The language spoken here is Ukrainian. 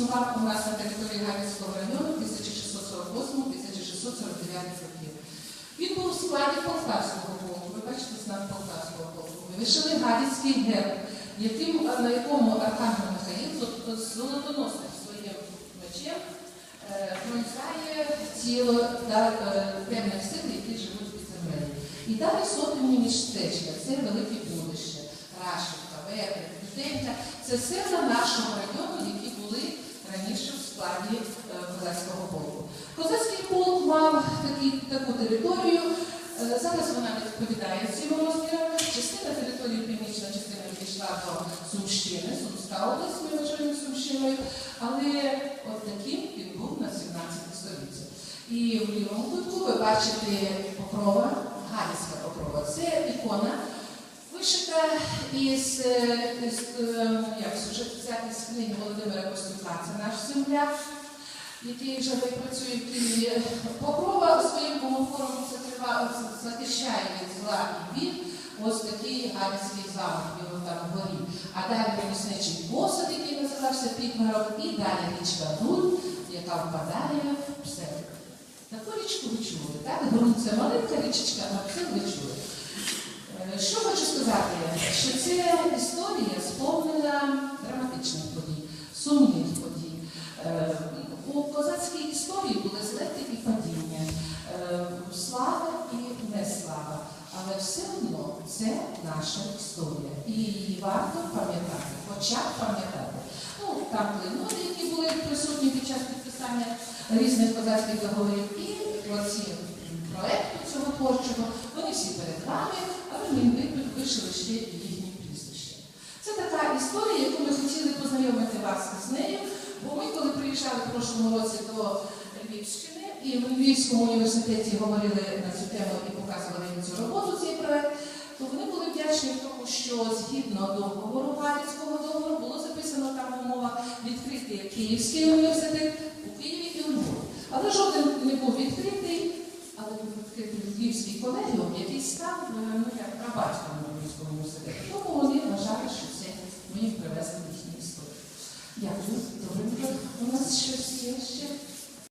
існував у нас на території Галицького району 1648-1649 років. Він був у складі Полтавського полку. Ви бачите знак Полтавського полку. Ми вишили Галицький герб, яким, на якому Архангел Михаїл з- золотоносним своїм мечем е, пронизає тіло та е, темних сил, які живуть під землею. І далі сотні містечка, це велике будище, Рашівка, Веприк, Пітенька. Це села нашого району, які були раніше в складі е, козацького полку. Козацький полк мав такі, таку територію. е, Зараз вона відповідає цим розмірам. Частина території північна частина пішла до Сумщини, Сумська область, ми вважаємо Сумщиною, але от таким він був на 17 столітті. І в лівому кутку ви бачите покрова, Галицька покрова. Це ікона, вишита із, е, із е, як сюжет з книги Володимира це наш земляк, який вже працює в Києві. Покрова своїм комофором захищає від зла і від ось такий Галицький замок, він там вгорі. А далі лісничий посад, який називався Підмирок, і далі річка Дун, яка впадає в Псевик. Таку річку ви чули, так? Грунт це маленька річечка, а все ви чули. Е, Що хочу сказати, що ця Але все одно це наша історія. І її варто пам'ятати, хоча б пам'ятати. Ну, там клейноти, які були присутні під час підписання різних козацьких договорів, і оці проекту цього творчого, вони всі перед вами, але ми ви- вишили ще їхні прізвища. Це така історія, яку ми хотіли познайомити вас з нею, бо ми, коли приїжджали в прошлому році до Львівщини, і в Львівському університеті говорили на цю тему і показували їм цю роботу, цей проект, то вони були вдячні тому, що згідно договору Галіцького договору було записано там умова відкрити Київський університет у Києві і у Львові. Але жоден не був відкритий, але був відкритий Львівський колегіум, який став е, ну, як прабатьком Львівського університету. Тому вони вважали, що це мені привезли їхню історію. Дякую. Добре, у нас щось є ще.